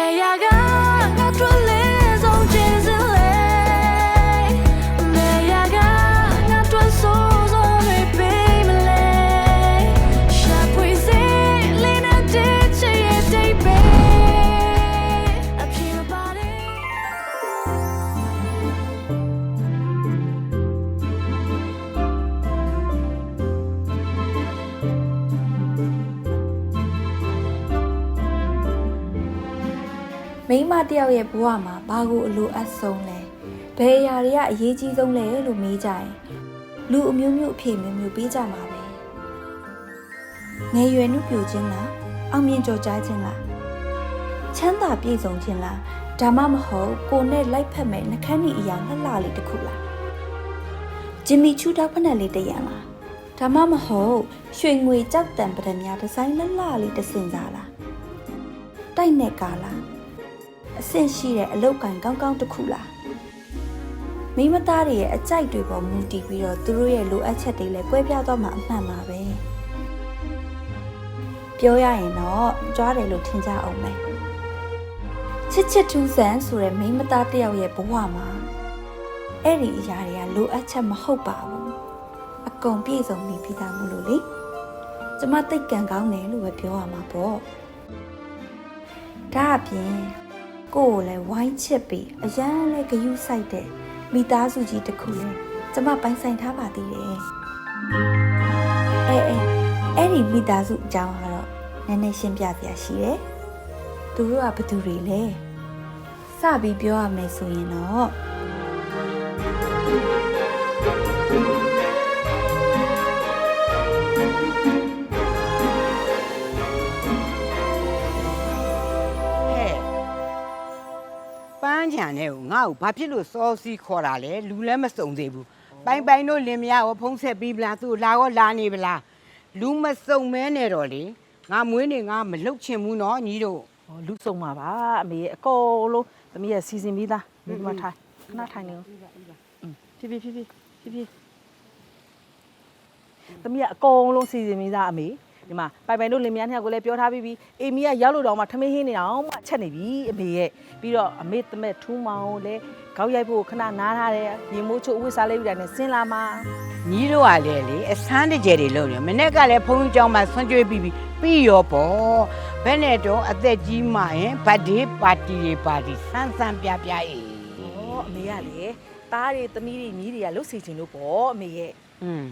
Yeah, gana. မိန်းမတစ်ယောက်ရဲ့ဘဝမှာဘာကိုအလိုအပ်ဆုံးလဲဘယ်အရာတွေကအရေးကြီးဆုံးလဲလို့မေးကြရင်လူအမျိုးမျိုးအဖြေမျိုးမျိုးပေးကြမှာပဲငယ်ရွယ်နှုပြိုခြင်းလားအောင်မြင်ကြော်ကြားခြင်းလားချမ်းသာပြည့်စုံခြင်းလားဒါမှမဟုတ်ကိုနဲ့လိုက်ဖက်မဲ့နှခမ်းဤအရာလှလှလေးတစ်ခုလားဂျင်မီချူတောက်ဖက်နဲ့လေးတစ်ရံလားဒါမှမဟုတ်ရွှေငွေကြောက်တံပဒံများဒီဇိုင်းလှလှလေးတစ်စင်စားလားတိုက်နဲ့ကားလား အဆင့်ရှိတဲ့အလောက်ကန်ကောင်းကောင်းတစ်ခုလားမိမသားတွေရဲ့အကြိုက်တွေပေါ်မူတည်ပြီးတော့သူတို့ရဲ့လိုအပ်ချက်တွေလည်းကွဲပြားသွားမှာအမှန်ပါပဲပြောရရင်တော့ကြွားတယ်လို့ထင်ကြအောင်မယ်ချစ်ချစ်ထူးဆန်းဆိုတဲ့မိမသားတစ်ယောက်ရဲ့ဘဝမှာအဲ့ဒီအရာတွေကလိုအပ်ချက်မဟုတ်ပါဘူးအကုန်ပြည့်စုံနေပြီးသားမို့လို့လေကျမသိတ်ကံကောင်းတယ်လို့ပဲပြောရမှာပေါ့ဒါအပြင် ကိုယ်ကိုလည်းဝိုင်းချစ်ပြီးအရန်လည်းဂယုစိုက်တဲ့မိသားစုကြီးတစ်ခုလည်းကျမပိုင်ဆိုင်ထားပါသေးတယ်။အဲအဲအဲ့ဒီမိသားစုအကြောင်းကတော့နည်းနည်းရှင်းပြပြရှိတယ်။သူတို့ကဘယ်သူတွေလဲ။စပြီးပြောရမယ်ဆိုရင်တော့ ပန်းချံနဲ့ကိုငါ့ကိုဘာဖြစ်လို့စောစီခေါ်တာလဲလူလည်းမစုံသေးဘူးပိုင်ပိုင်တို့လင်မယားကိုဖုံးဆက်ပြီးပလားသူ့လာတော့လာနေပလားလူမစုံမဲနဲ့တော့လေငါမွေးနေငါမလုတ်ချင်ဘူးနော်ညီတို့ဟောလူဆုံးပါပါအမေရဲ့အကုန်လုံးသမီးရဲ့စီစဉ်ပြီးသားမိမထိုင်ခဏထိုင်နေဦးอืมဖြည်းဖြည်းဖြည်းဖြည်းဖြည်းဖြည်းသမီးကအကုန်လုံးစီစဉ်ပြီးသားအမေ ဒီမှာပိုင်ပိုင်တို့လင်မယားနှစ်ယောက်ကိုလည်းပြောထားပြီးပြီအေမီကရောက်လို့တော့မှထမင်းဟင်းနေအောင်မှချက်နေပြီအမေရဲ့ပြီးတော့အမေတမက်ထူးမောင်ကိုလည်းခေါက်ရိုက်ဖို့ခဏနားထားတယ်ရေမိုးချိုးအဝတ်စားလေးပြတာနဲ့ဆင်းလာမှာညီးတို့ကလည်းလေအဆန်းတကြယ်တွေလုပ်နေမနေ့ကလည်းဖုန်းကြီးကျောင်းမှာဆွန့်ကြွေးပြီးပြီးပြီးရောပေါ့ဘယ်နဲ့တော့အသက်ကြီးမှရင်ဗတ်ဒေးပါတီတွေပါတီဆန်းဆန်းပြပြအေးဩအမေကလေသားတွေသမီးတွေညီးတွေကလှုပ်စီခြင်းလို့ပေါ့အမေရဲ့อืม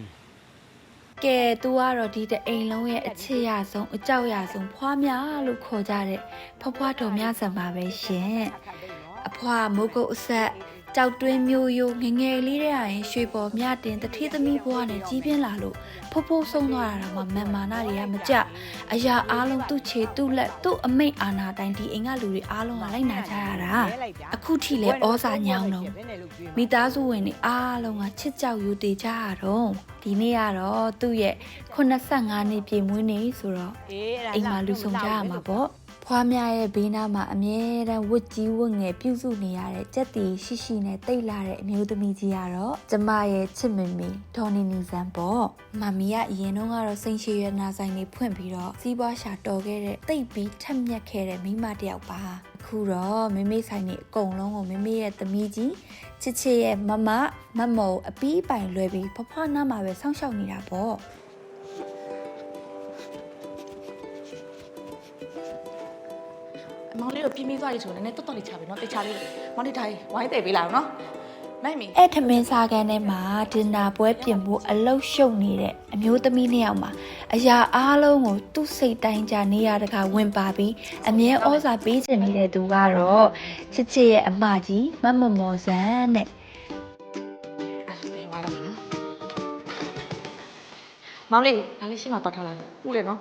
ကဲ तू ကတော့ဒီတအိမ်လုံးရဲ့အချစ်ရဆုံးအကြောက်ရဆုံးဖွားများလို့ခေါ်ကြတဲ့ဖွားဖွားတော်များဆံပါပဲရှင်အဖွားမိုးကုတ်အဆက် ကြောက်တွင်းမျိုးရိုးငယ်ငယ်လေးတဲ့ဟာရင်ရွှေပေါ်မြတင်တထေးသမီးဘွားနဲ့ကြီးပြင်းလာလို့ဖိုးဖိုးဆုံးသွားတာတော့မှမန်မာနာတွေကမကြအရာအားလုံးသူ့ခြေသူ့လက်သူ့အမိတ်အာနာတိုင်းဒီအိမ်ကလူတွေအားလုံးကလိုက်နာကြရတာအခုထိလဲဩစာညောင်းတော့မိသားစုဝင်တွေအားလုံးကချစ်ကြောက်ယူတည်ကြရတော့ဒီနေ့ကတော့သူ့ရဲ့85နှစ်ပြည့်မွေးနေ့ဆိုတော့အေးအဲ့ဒါအိမ်မှာလူဆောင်ကြရမှာပေါ့ ဖွားများရဲ့ဘေးနားမှာအမြဲတမ်းဝတ်ကြီးဝတ်ငယ်ပြုစုနေရတဲ့ကြက်တီရှိရှိနဲ့တိတ်လာတဲ့အမျိုးသမီးကြီးကတော့ကျမရဲ့ချစ်မမီဒေါ်နီနီဆန်ပေါ့မမီကအရင်တော့ကတော့စိန်ရှည်ရနာဆိုင်လေးဖွင့်ပြီးတော့စီးပွားရှာတော်ခဲ့တဲ့တိတ်ပြီးထက်မြက်ခဲ့တဲ့မိန်းမတစ်ယောက်ပါအခုတော့မိမိဆိုင်နေအကုန်လုံးကိုမိမိရဲ့သမီးကြီးချစ်ချစ်ရဲ့မမမမောအပီးပိုင်လွယ်ပြီးဖွားဖွားနားမှာပဲစောင့်ရှောက်နေတာပေါ့ မောင်လေးတို့ပြင်းပြင်းသွားပြီဆိုတော့လည်းတော်တော်လေးချပြီနော်တေချာလေးမောင်လေးတိုင်းဝိုင်းတယ်ပေးလာအောင်နော်မိုက်မီအဲ့ထမင်းစားခန်းထဲမှာဒင်နာပွဲပြင်ဖို့အလုတ်ရှုပ်နေတဲ့အမျိုးသမီးနှစ်ယောက်မှာအရာအားလုံးကိုသူ့စိတ်တိုင်းကြနေရတကဝင်ပါပြီးအမြဲဩဇာပေးချင်နေတဲ့သူကတော့ချစ်ချစ်ရဲ့အမကြီးမမမော်ဆန်းတဲ့မောင်လေးဒါလေးရှိမှတော့ထားလိုက်ဦးလေနော်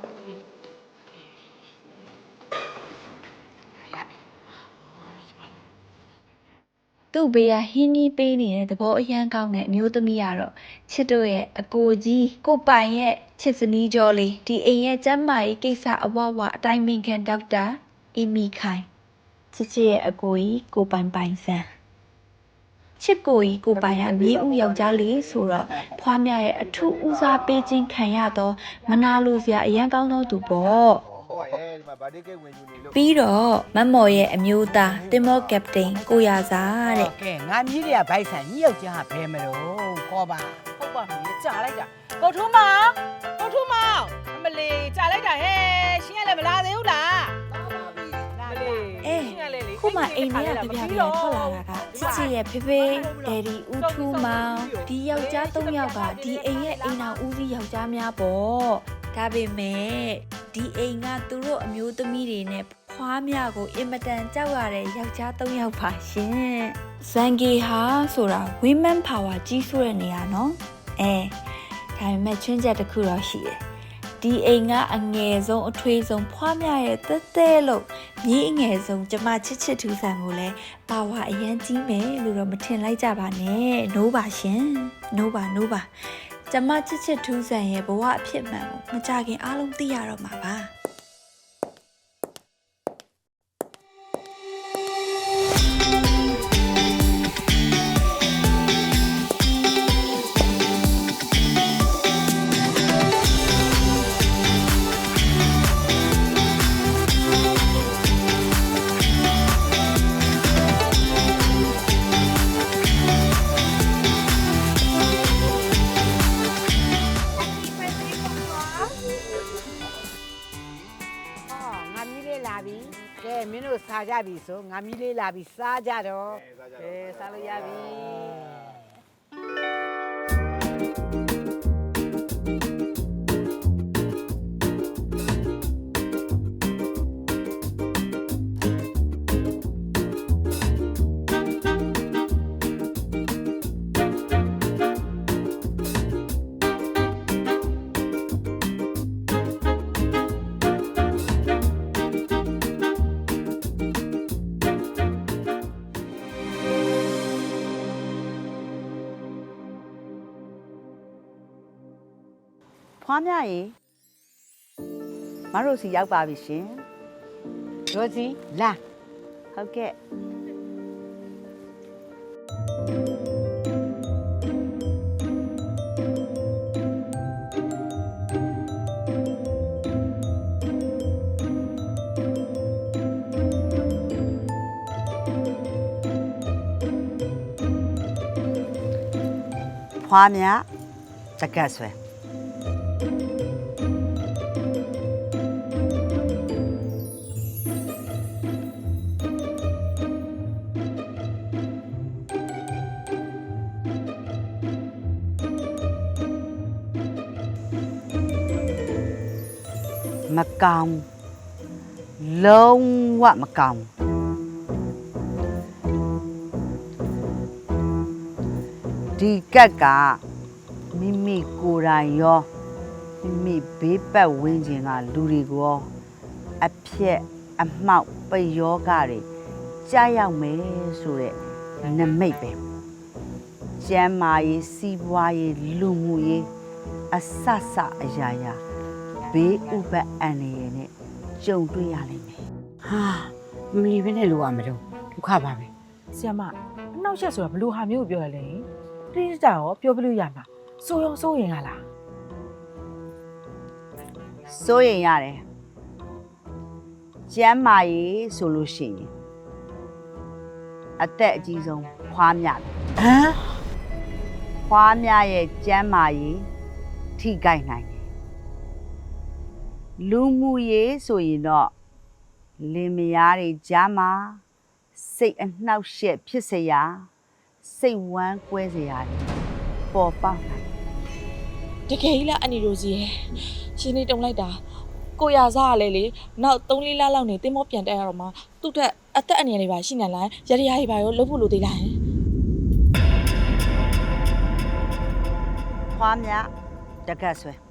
သူ့ဘေးကဟင်းကြီးပေးနေတဲ့သဘောအရန်ကောင်းတဲ့အမျိုးသမီးကတော့ချစ်တို့ရဲ့အကိုကြီးကိုပိုင်ရဲ့ချစ်စနီးကြောလေးဒီအိမ်ရဲ့ကျမ်းမာရေးကိစ္စအဝဝအတိုင်းမင်ခံဒေါက်တာအီမီခိုင်ချစ်ချစ်ရဲ့အကိုကြီးကိုပိုင်ပိုင်ဆန်းချစ်ကိုကြီးကိုပိုင်ကမြေဥယောက်ျားလေးဆိုတော့ဖွားမြရဲ့အထူးဦးစားပေးခြင်းခံရတော့မနာလိုစရာအရန်ကောင်းသောသူပေါ့ ဟောရဲဒီမှာဗာဒီကိတ်ဝင်ယူနေလို့ပြီးတော့မတ်မော်ရဲ့အမျိုးသားတင်မောကပတိန်ကိုရစာတဲ့ကဲငါမြည်တွေကဘိုက်ဆန်ညယောက်ျားဘဲမလို့ခေါ်ပါဟုတ်ပါမေကြာလိုက်တာကိုထုံးမောင်ကိုထုံးမောင်အမလေးကြာလိုက်တာဟဲ့ရှင်ကလည်းမလာသေးဘူးလားလာလေအလေးအေးရှင်ကလည်းလေခုမှအိမ်ထဲကပြပြပြထွက်လာတာကချစ်ချစ်ရဲ့ဖေဖေဒယ်ဒီဦးထူးမောင်ဒီယောက်ျား၃ယောက်ကဒီအိမ်ရဲ့အိမ်တော်ဦးစီးယောက်ျားများပေါ့ဒါပေမဲ့ ဒီအိမ်ကသူတို့အမျိုးသမီးတွေနဲ့ဖွဖွားမြကိုအင်မတန်ကြောက်ရတဲ့ယောက်ျား၃ယောက်ပါရှင်ဇန်ဂီဟာဆိုတာ women power ကြီးဆိုတဲ့နေရာနော်အဲဒါပေမဲ့ချွင်းချက်တစ်ခုတော့ရှိတယ်ဒီအိမ်ကအငယ်ဆုံးအထွေးဆုံးဖွားမြရဲ့တဲတဲလို့မြေးအငယ်ဆုံးကျမချစ်ချစ်ထူဆန်ကိုလည်းပါဝါအရန်ကြီးမယ်လို့တော့မထင်လိုက်ကြပါနဲ့နိုးပါရှင်နိုးပါနိုးပါ ကျမချစ်ချစ်ထူးဆန်ရဲ့ဘဝအဖြစ်မှန်ကိုမကြခင်အားလုံးသိရတော့မှာပါ မင်းတို့စားကြပြီဆိုငါမီးလေးလာပြီစားကြတော့အဲစားလို့ရပြီ ဖွားမြရေမတို့စီရောက်ပါပြီရှင်ရိုစီလာဟုတ်ကဲ့ဖွားမြတကတ်ဆွဲ ကောင်းလုံးဝမကောင်းဒီကက်ကမိမိကိုယ်တိုင်ရောမိမိဘေးပတ်ဝန်းကျင်ကလူတွေကိုရောအဖြက်အမှောက်ပယောဂတွေကြားရောက်မယ်ဆိုတဲ့နမိတ်ပဲကျမ်းမာရေးစီးပွားရေးလူမှုရေးအဆဆအရာရာ ဘေးဥပတ်အန္တရာယ်နဲ့ကြုံတွေ့ရလိမ့်မယ်ဟာမလီပဲနဲ့လိုရမလို့ဒုက္ခပါပဲဆီယမအနောက်ရက်ဆိုတာဘလို့ဟာမျိုးကိုပြောရလဲတိတိကျကျရောပြောပြလို့ရမှာစိုးရောစိုးရင်ကလား။စိုးရင်ရတယ်။ကျမ်းမာရေးဆိုလို့ရှိရင်အသက်အကြီးဆုံးဖွားမြတယ်ဟမ်။ဖွားမြရဲ့ကျမ်းမာရေးထိကြိုက်နိုင်တယ်။ လူမှုရေးဆိုရင်တော့လင်မယားတွေကြားမှာစိတ်အနှောက်ယှက်ဖြစ်စရာစိတ်ဝမ်းကွဲစရာတွေပေါ်ပေါက်နိုင်တကယ်ကြီးလားအန်နီရိုစီရဲ့ရှင်နေတုံလိုက်တာကိုရစားရလဲလေနောက်3လေးလလောက်နေတင်းမောပြန်တက်ရတော့မှသူ့ထက်အသက်အန္တရာယ်တွေပါရှိနေလားရရရပါရောလုံးဖို့လိုသေးလားခွားမြတကတ်ဆွဲ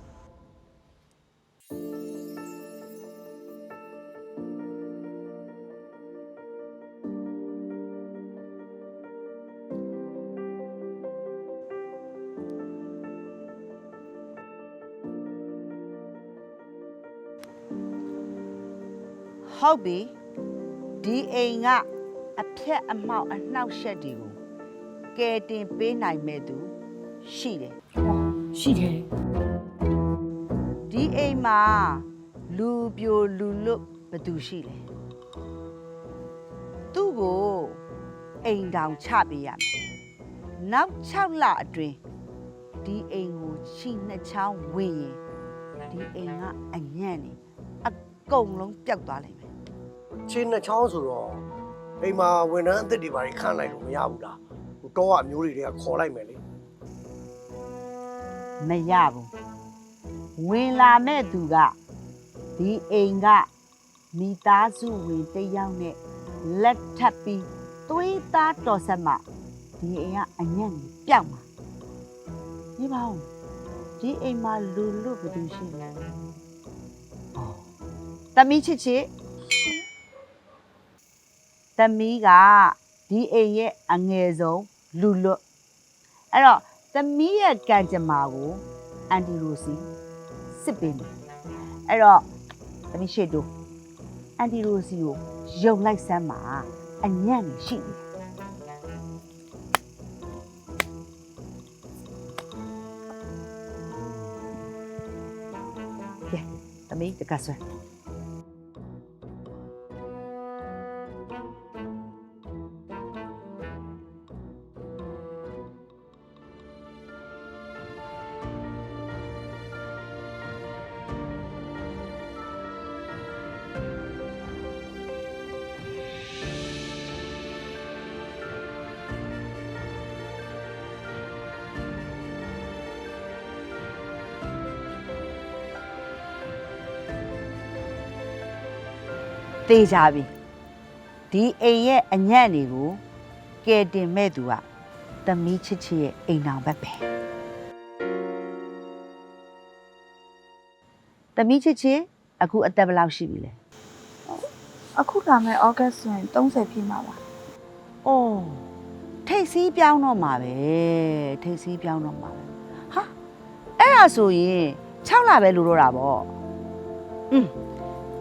ဟုတ်ပြီဒီအိမ်ကအဖြက်အမှောက်အနှောက်ရှက်တွေကိုကဲတင်ပေးနိုင်မဲ့သူရှိတယ်ရှိတယ်ဒီအိမ်မှာလူပြိုလူလွတ်ဘယ်သူရှိလဲသူ့ကိုအိမ်တောင်ချပေးရမယ်နောက်6လအတွင်းဒီအိမ်ကိုချိနှစ်ချောင်းဝင်ရင်ဒီအိမ်ကအညံ့နေအကုန်လုံးပျောက်သွားလိမ့်မယ် ချင်းနှစ်ချောင်းဆိုတော့အိမ်မှာဝန်ထမ်းအသစ်တွေဘာတွေခန့်လိုက်လို့မရဘူးလားဟိုတော့အမျိုးတွေကခေါ်လိုက်မယ်လေမရဘူးဝင်လာမဲ့သူကဒီအိမ်ကမိသားစုဝင်တစ်ယောက်နဲ့လက်ထပ်ပြီးသွေးသားတော်ဆက်မှဒီအိမ်ကအညံ့ကြီးပျောက်မှာဒီပါဦးဒီအိမ်မှာလူလူဘယ်သူရှိလဲဩသမီးချစ်ချစ် သမီးကဒီအိမ်ရဲ့အငယ်ဆုံးလူလွတ်အဲ့တော့သမီးရဲ့ကံကြမ္မာကိုအန်တီရိုစီစစ်ပေးမယ်အဲ့တော့သမီးရှိတို့အန်တီရိုစီကိုယုံလိုက်စမ်းပါအညံ့ကြီးရှိတယ်ကဲသမီးတကဆွဲ သေချာပြီဒီအိမ်ရဲ့အညံ့တွေကိုကဲတင်မဲ့သူကသမီးချစ်ချစ်ရဲ့အိမ်တော်ဘက်ပဲသမီးချစ်ချစ်အခုအသက်ဘယ်လောက်ရှိပြီလဲအခုလာမယ့်ဩဂတ်ဆိုရင်30ပြည့်မှာပါ။အော်ထိတ်စီးပြောင်းတော့မှာပဲထိတ်စီးပြောင်းတော့မှာပဲဟာအဲ့ဒါဆိုရင်6လပဲလိုတော့တာပေါ့။อืม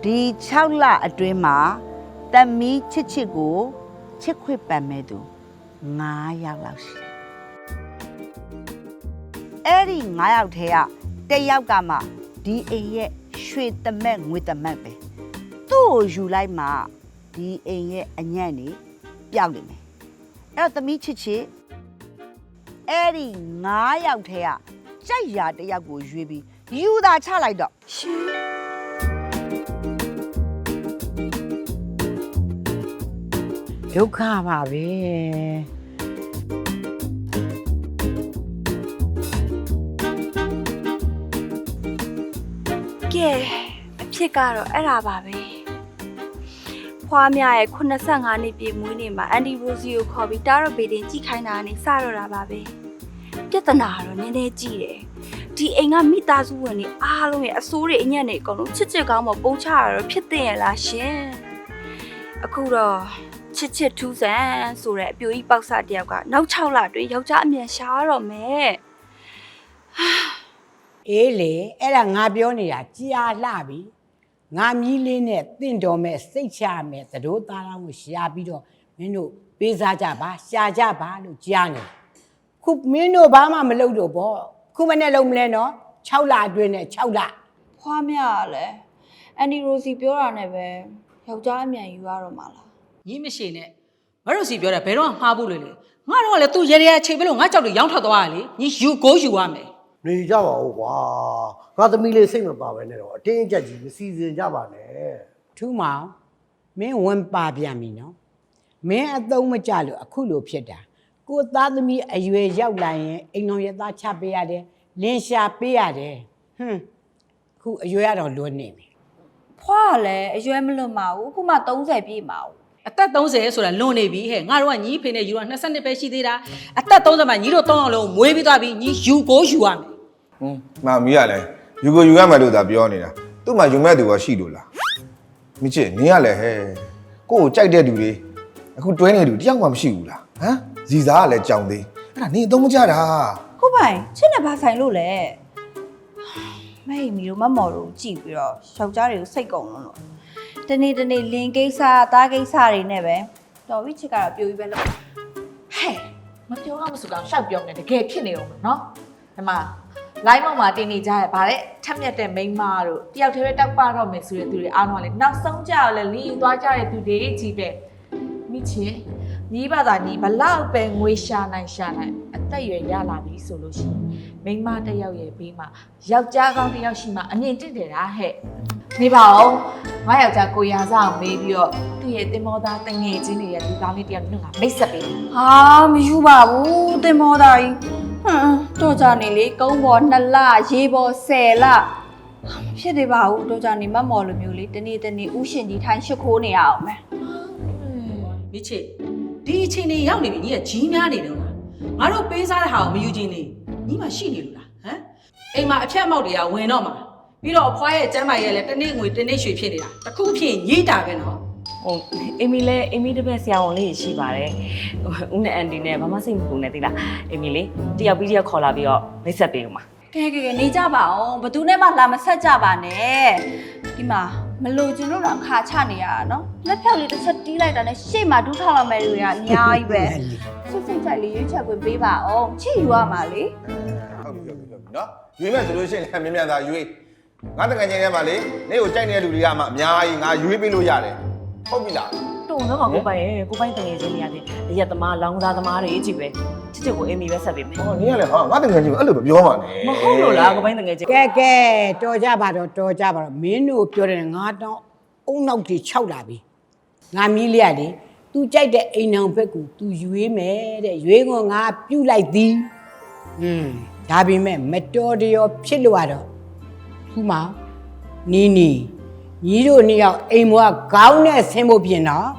ဒီ6လအတွင်းမှာသမီးချစ်ချစ်ကိုချစ်ခွေပံမဲ့သူ9ယောက်လောက်ရှိတယ်။အဲ့ဒီ9ယောက်ထဲကတစ်ယောက်ကမှဒီအိမ်ရဲ့ရွှေသမက်ငွေသမက်ပဲ။သူ့ကိုယူလိုက်မှဒီအိမ်ရဲ့အညံ့နေပျောက်နေမယ်။အဲ့တော့သမီးချစ်ချစ်အဲ့ဒီ9ယောက်ထဲကကြိုက်ရာတစ်ယောက်ကိုရွေးပြီးယူတာချလိုက်တော့ရှင် ဒုက္ခပါပဲကဲအဖြစ်ကတော့အဲ့ဒါပါပဲဖွားမြရဲ့85နှစ်ပြည့်မွေးနေ့မှာအန်ဒီရိုစီကိုခေါ်ပြီးတာရော့ဘေးတင်ကြည့်ခိုင်းတာကနေစတော့တာပါပဲပြဿနာကတော့နည်းနည်းကြည့်တယ်ဒီအိမ်ကမိသားစုဝင်တွေအားလုံးရဲ့အစိုးတွေအညံ့တွေအကုန်လုံးချစ်ချစ်ကောင်းမပုံချရတော့ဖြစ်တဲ့ရလားရှင်အခုတော့ ချစ်ချစ်ထူးဆန်းဆိုတဲ့အပြိုကြီးပေါက်စတယောက်ကနောက်6လအတွင်းယောက်ျားအမြန်ရှားတော့မယ်အေးလေအဲ့ဒါငါပြောနေတာကြာလှပြီငါမြီးလေးနဲ့တင့်တော်မဲ့စိတ်ချမဲ့သတို့သားလောင်းကိုရှာပြီးတော့မင်းတို့ပေးစားကြပါရှာကြပါလို့ကြားနေခုမင်းတို့ဘာမှမလုပ်တော့ဘောခုမနဲ့လုံးမလဲနော်6လအတွင်းနဲ့6လဖွားမြကလည်းအန်ဒီရိုစီပြောတာနဲ့ပဲယောက်ျားအမြန်ယူရတော့မှာလား ညီမရှိနဲ့မတို့စီပြောတာဘယ်တော့မှမှားဘူးလေလေငါတော့ကလည်း तू ရေရေချိန်ပဲလို့ငါကြောက်လို့ရောင်းထွက်သွားရလေညီယူကိုယူရမယ်နေကြပါဦးကွာငါသမီးလေးစိတ်မပါပဲနဲ့တော့အတင်းအကျပ်ကြီးမစီစဉ်ကြပါနဲ့ထူးမောင်မင်းဝင်ပါပြန်ပြီနော်မင်းအသုံးမကျလို့အခုလိုဖြစ်တာကိုသားသမီးအရွယ်ရောက်လာရင်အိမ်တော်ရသားချပေးရတယ်လင်းရှာပေးရတယ်ဟွန်းခုအရွယ်ကတော့လွတ်နေပြီဖွားကလည်းအရွယ်မလွတ်ပါဘူးအခုမှ30ပြည့်မှာဘူး အသက်30ဆိုတာလွန်နေပြီဟဲ့ငါတို့ကညီဖေနဲ့ယူတော့20နှစ်ပဲရှိသေးတာအသက်30မှာညီတို့3အောင်လုံးမွေးပြီးသွားပြီညီယူကိုယူရမယ်ဟွန်းမမီးကလည်းယူကိုယူရမယ်လို့သာပြောနေတာသူ့မှာယူမဲ့သူကရှိလို့လားမိချစ်နင်းကလည်းဟဲ့ကို့ကိုကြိုက်တဲ့သူတွေအခုတွဲနေသူတယောက်မှမရှိဘူးလားဟမ်ဇီစားကလည်းကြောင်သေးအဲ့ဒါနင်းအသုံးမချတာခုပိုင်ချစ်နေပါဆိုင်လို့လေမိတ်မီတို့မမော်တို့ကြည့်ပြီးတော့ယောက်ျားတွေကိုစိတ်ကုန်လို့လို့ တနေ့တနေ့လင်ကိစ္စသားကိစ္စတွေနဲ့ပဲတော်ပြီချစ်ကတော့ပြိုပြီးပဲလို့ဟဲ့မပြောတော့မဆိုတော့ရှောက်ပြောနေတကယ်ဖြစ်နေအောင်နော်ဒီမှာ line မောင်မှာတင်နေကြရဗါတဲ့ထက်မြက်တဲ့မိန်းမတို့တယောက်တည်းပဲတောက်ပတော့မယ်ဆိုတဲ့သူတွေအားလုံးကလေနောက်ဆုံးကြရလဲလင်းယူသွားကြတဲ့သူတွေကြီးပဲမိချင်ညီးပါသာညီးဘလောက်ပဲငွေရှာနိုင်ရှာနိုင်အသက်အရွယ်ရလာပြီဆိုလို့ရှိရင်မိန်းမတစ်ယောက်ရဲ့ဘေးမှာယောက်ျားကောင်းတစ်ယောက်ရှိမှအမြင်တင့်တယ်တာဟဲ့ နေပါဦးငါယောက်ျားကိုရာစားအောင်မေးပြီးတော့သူ့ရဲ့တင်မောသားတငယ်ချင်းတွေရဲ့ဒီကောင်းလေးတစ်ယောက်နှုတ်ကမိတ်ဆက်ပေးဟာမယူပါဘူးတင်မောသားကြီးဟမ်တော့ကြနေလေကုန်းပေါ်2လရေပေါ်10လဖြစ်သေးပါဘူးတို့ကြောင့်နေမတ်မော်လိုမျိုးလေးတနေ့တနေ့ဥရှင်ကြီးထိုင်းရှ िख ိုးနေရအောင်မယ်မိချစ်ဒီအချိန်နေရောက်နေပြီညီကကြီးများနေတော့လားငါတို့ပေးစားတဲ့ဟာကိုမယူချင်းနေညီမရှိနေလို့လားဟမ်အိမ်မှာအဖြတ်အမောက်တွေကဝင်တော့မှာ ပြီးတော့အဖွားရဲ့ကျမ်းမာရဲ့လည်းတစ်နေ့ငွေတစ်နေ့ရွှေဖြစ်နေတာတစ်ခုဖြစ်ရင်ညိတာပဲနော်ဟိုအီမီလည်းအီမီတစ်ပည့်ဆရာဝန်လေးရှိပါတယ်ဟိုဦးနဲ့အန်ဒီနဲ့ဘာမှစိတ်မပူနဲ့သိလားအီမီလေးတယောက်ပြီးတယောက်ခေါ်လာပြီးတော့မိတ်ဆက်ပေးဦးမှာကဲကဲကဲနေကြပါအောင်ဘသူနဲ့မှလာမဆက်ကြပါနဲ့ဒီမှာမလို့ကျွန်တော်တို့ခါချနေရတာနော်လက်ဖြောက်လေးတစ်ချက်တီးလိုက်တာနဲ့ရှေ့မှာဒူးထောက်ရမယ်တွေကအများကြီးပဲစိတ်စိတ်ကြိုက်လေးရွေးချက်ခွင့်ပေးပါအောင်ချစ်ယူရမှာလေဟုတ်ပြီဟုတ်ပြီဟုတ်ပြီနော်ရွေးမဲ့ဆိုလို့ရှိရင်လည်းမြင်မြန်သာရွေး ငါတကယ်ချင်းထဲမှာလေနေကိုကြိုက်နေတဲ့လူတွေကမှအများကြီးငါရွေးပေးလို့ရတယ်ဟုတ်ပြီလား တုံတော့မှာကိုပိုင်ရဲ့ကိုပိုင်တငယ်ချင်းတွေရတယ်အရက်သမားလောင်းစားသမားတွေကြည့်ပဲချစ်ချစ်ကိုအီမီပဲဆက်ပေးမယ် ဟောနေရလေဟာငါတကယ်ချင်းအဲ့လိုမပြောပါနဲ့ မဟုတ်လို့လားကိုပိုင်တငယ်ချင်း ကဲကဲတော်ကြပါတော့တော်ကြပါတော့မင်းတို့ပြောတယ်ငါတောင်းအုံနောက်ကြီး6လာပြီငါမီးလေးရလေ तू ကြိုက်တဲ့အိမ်အောင်ဘက်ကို तू ရွေးမယ်တဲ့ရွေးကိုငါပြုတ်လိုက်သည်อืมဒါပေမဲ့မတော်တရောဖြစ်လို့ရတော့ ခုမှနီးနီးညီတို့နှစ်ယောက်အိမ်ဘွားခေါင်းနဲ့ဆင်းဖို့ပြင်တော့